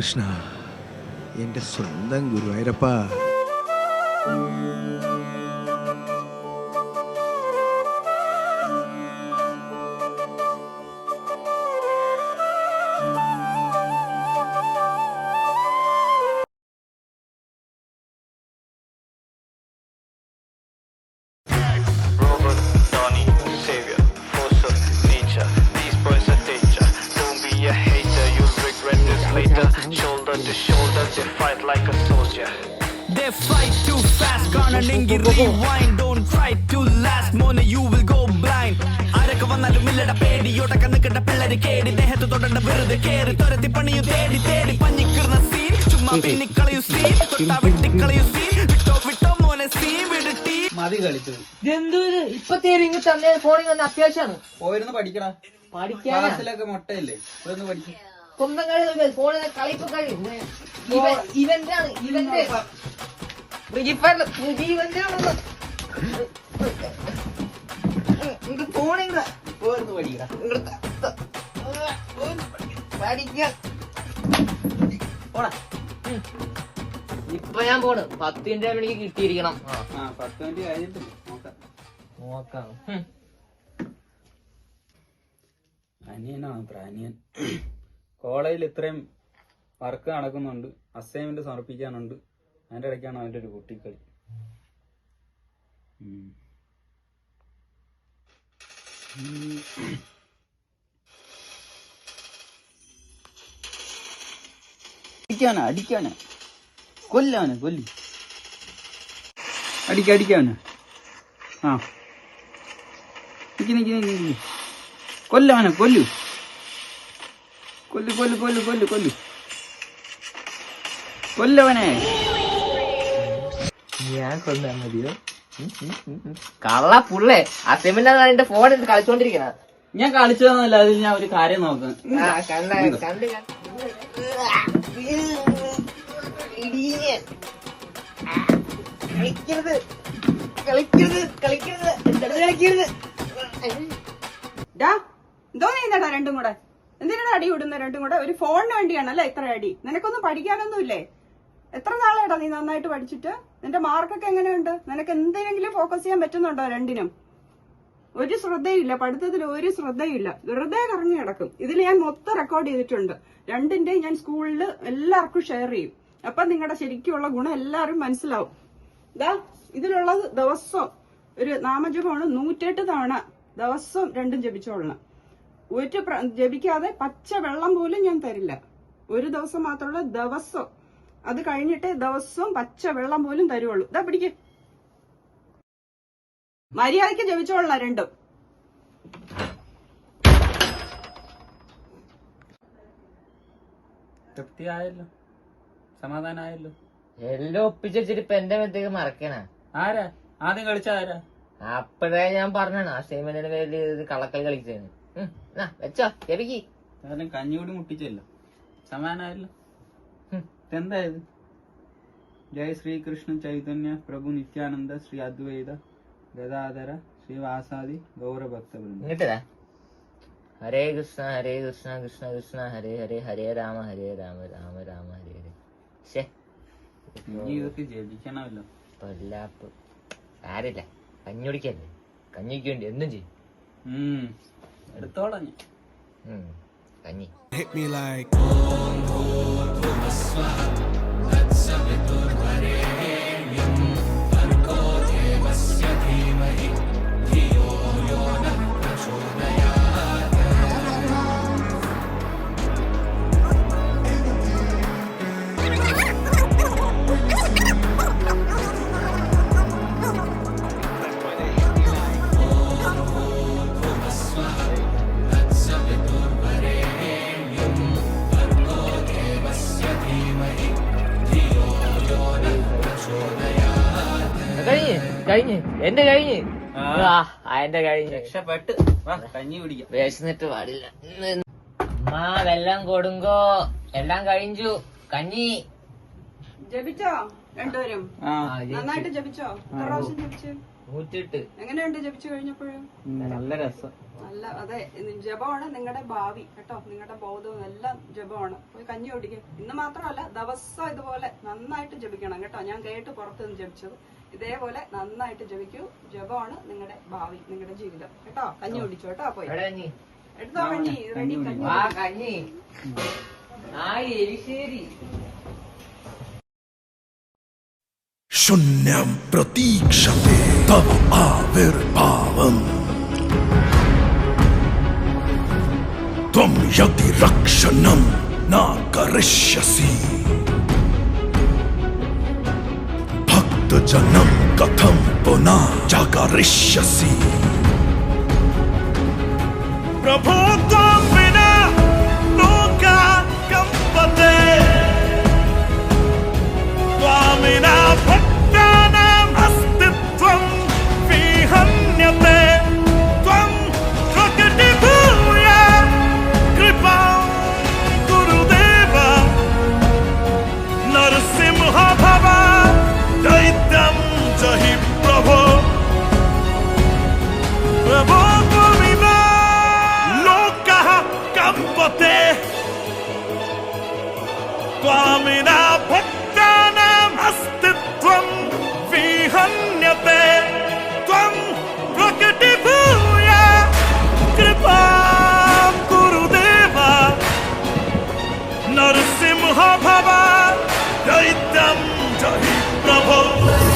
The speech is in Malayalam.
കൃഷ്ണ എൻ്റെ സ്വന്തം ഗുരുവായൂരപ്പ Shoulder shoulders, shoulder, they fight like a soldier. They fight too fast, കാണണമെങ്കിൽ rewind. Don't try to last, മോനെ you will go blind. ആരൊക്കെ വന്നാലും ഇല്ലട പേടിയോടെ കണ്ണുകെട്ട പിള്ളേര് കേടി. ദേഹത്ത് തൊടണ്ട വെറുതെ കേറി തുരത്തി പണിയും തേടി തേടി പഞ്ഞിക്കിറുന്ന സീൻ ചുമ്മാ പിന്നിക്കളയും സീൻ തൊട്ടാ വെട്ടിക്കളയു സീൻ വിട്ടോ വിട്ടോ മോനെ സീൻ വിടട്ടി. മതി കളിച്ചത്. ഇതെന്തോ ഇത് ഇപ്പൊ തേരി ഇങ്ങ് തന്നെ ഫോണിൽ വന്ന അത്യാവശ്യമാണ് പോയിരുന്നു പഠിക്കടാ. പഠിക്കാൻ ക്ലാസ്സിലൊക്കെ മുട്ടയില്ലേ? പോയിരുന്ന് പഠിക്കും. ഇവന്റ് ആണ് ഇവന്റ് പഠിക്കടാ പഠിക്കാൻ ഇപ്പൊ ഞാൻ പോണ്. പത്ത് മിനിറ്റ് എനിക്ക് കിട്ടിയിരിക്കണം. പത്ത് മിനിറ്റ് കഴിഞ്ഞിട്ടില്ല നോക്കാം. അനിയനാണ് പ്രാനിയൻ കോളേജിൽ ഇത്രയും വർക്ക് നടക്കുന്നുണ്ട്. അസൈൻമെന്റ് സമർപ്പിക്കാനുണ്ട്. അതിന്റെ ഇടയ്ക്കാണ് അവന്റെ ഒരു കുട്ടിക്കളി. അടിക്കാനാ അടിക്കാനാ. കൊല്ലാന് കൊല്ലി. അടിക്ക അടിക്കാന് ആ. നിക്ക് നിക്ക് നിക്ക്. കൊല്ലവനെ കൊല്ലു. കൊല്ലു കൊല്ലു കൊല്ലു കൊല്ലു കൊല്ലു. കൊല്ലവനെ ഞാൻ കൊല്ലാൻ മതിയോ? കള്ള പുള്ളേ. അസൈൻമെന്റ് എന്റെ എടുത്ത് കളിച്ചോണ്ടിരിക്കണ ഞാൻ കളിച്ചതെന്നല്ല അതിൽ ഞാൻ ഒരു കാര്യം നോക്കാം. ആ, കണ്ട കണ്ട് കണ്ട്. കളിക്കരുത്. കളിക്കരുത് കളിക്കരുത്. കളിക്കരുത്. ഡാ എന്തോ നീന്നടാ രണ്ടും കൂടെ. എന്തിനാ അടി വിടുന്ന രണ്ടും കൂടെ? ഒരു ഫോണിന് വേണ്ടിയാണല്ലേ ഇത്ര അടി? നിനക്കൊന്നും പഠിക്കാനൊന്നുമില്ലേ? എത്ര നാളേടാ നീ നന്നായിട്ട് പഠിച്ചിട്ട്? നിന്റെ മാർക്കൊക്കെ എങ്ങനെയുണ്ട്? നിനക്ക് എന്തിനെങ്കിലും ഫോക്കസ് ചെയ്യാൻ പറ്റുന്നുണ്ടോ രണ്ടിനും? ഒരു ശ്രദ്ധയില്ല പഠിത്തത്തിൽ ഒരു ശ്രദ്ധയില്ല വെറുതെ കറങ്ങി കിടക്കും ഇതിൽ ഞാൻ മൊത്തം റെക്കോർഡ് ചെയ്തിട്ടുണ്ട്. രണ്ടിന്റെ ഞാൻ സ്കൂളിൽ എല്ലാവർക്കും ഷെയർ ചെയ്യും. അപ്പൊ നിങ്ങളുടെ ശരിക്കുള്ള ഗുണം എല്ലാവരും മനസ്സിലാവും. ഇതാ ഇതിലുള്ളത് ദിവസം ഒരു നാമജപമാണ് നൂറ്റെട്ട് തവണ ദിവസം രണ്ടും ജപിച്ചോളണം. ഒരു പ്ര- ജപിക്കാതെ പച്ച വെള്ളം പോലും ഞാൻ തരില്ല. ഒരു ദിവസം മാത്രമുള്ള ദിവസം. അത് കഴിഞ്ഞിട്ടേ ദിവസവും പച്ച വെള്ളം പോലും തരുവുള്ളൂ. ഇതാ പിടിക്ക്. മര്യാദയ്ക്ക് ജപിച്ചോളാം രണ്ടും. തൃപ്തിയായല്ലോ. സമാധാനായല്ലോ. എല്ലാം ഒപ്പിച്ചിട്ട് ഇപ്പൊ എന്റെ മേത്തേക്ക് മറക്കണ? ആരാ? ആദ്യം കളിച്ച ആരാ? അപ്പഴേ ഞാൻ പറഞ്ഞാണ് അസൈൻമെന്റിന് പേരിൽ ഇത് കളക്കൽ നാ, വെച്ചോ ജപിക്ക് കാരണം കഞ്ഞിയോട് മുട്ടിച്ചല്ലോ. സമാനായല്ലോ. എന്തായത് ജയ് ശ്രീകൃഷ്ണ ചൈതന്യ പ്രഭു നിത്യാനന്ദ ശ്രീ അദ്വൈത ഗദാധര ശ്രീ വാസാദി ഇങ്ങോട്ടാ ഹരേ കൃഷ്ണ ഹരേ കൃഷ്ണ കൃഷ്ണ കൃഷ്ണ ഹരേ ഹരേ ഹരേ രാമ ഹരേ രാമ രാമ രാമ ഹരേ ഹരേ. ശേ ഇതൊക്കെ ജപിക്കണമല്ലോ. പൊല്ലാപ്പ് ആരില്ല? കഞ്ഞുടിക്കല്ലേ കഞ്ഞിക്ക് വേണ്ടി എന്തും ചെയ്യും. എടുത്തോളാം ഞാൻ ഉം, കഞ്ഞി Hit me like കഴിഞ്ഞ്. എന്റെ കഴിഞ്ഞ്. ആ. എന്റെ കഴിഞ്ഞ്. രക്ഷപ്പെട്ട്. വാ കഞ്ഞി കുടിക്കാം. വിശന്നിട്ട് പാടില്ല. അമ്മ വെള്ളം കൊടുങ്കോ. എല്ലാം കഴിഞ്ഞു. കഞ്ഞി. ജപിച്ചോ? രണ്ടുപേരും? നന്നായിട്ട് ജപിച്ചോ. എത്ര പ്രാവശ്യം ജപിച്ചു? നൂറ്റെട്ട് എങ്ങനെയുണ്ട് ജപിച്ചു കഴിഞ്ഞപ്പോഴും? നല്ല രസം. നല്ല അതെ ജപമാണ് നിങ്ങളുടെ ഭാവി കേട്ടോ? നിങ്ങളുടെ ബോധവും എല്ലാം ജപമാണ്. പോയി കഞ്ഞി കുടിക്കുക ഇന്ന് മാത്രമല്ല ദിവസം ഇതുപോലെ നന്നായിട്ട് ജപിക്കണം കേട്ടോ? ഞാൻ കേട്ട് പുറത്തുനിന്ന് ജപിച്ചത്. ഇതേപോലെ നന്നായിട്ട് ജപിക്കൂ. ജപമാണ് നിങ്ങളുടെ ഭാവി നിങ്ങളുടെ ജീവിതം. കേട്ടോ? കഞ്ഞി ഓടിച്ചു കേട്ടോ? പോയി. എടുത്തോ കഞ്ഞി? റെഡി കഞ്ഞി ശൂന്യം പ്രതീക്ഷത്തെ ആവിർഭാവം. ത്വം യതി രക്ഷണം നാ त्वं यदि रक्षणं न करिष्यसि भक्तजनं कथं पुनः जागरिष्यसि प्रभो त्वां विना लोका कम्पते त्वामिना भक्तानाम् अस्तित्वं विहन्यते त्वं प्रकटीभूय कृपां गुरुदेव नरसिंह ভব দৈত্যম জহি প্রভু।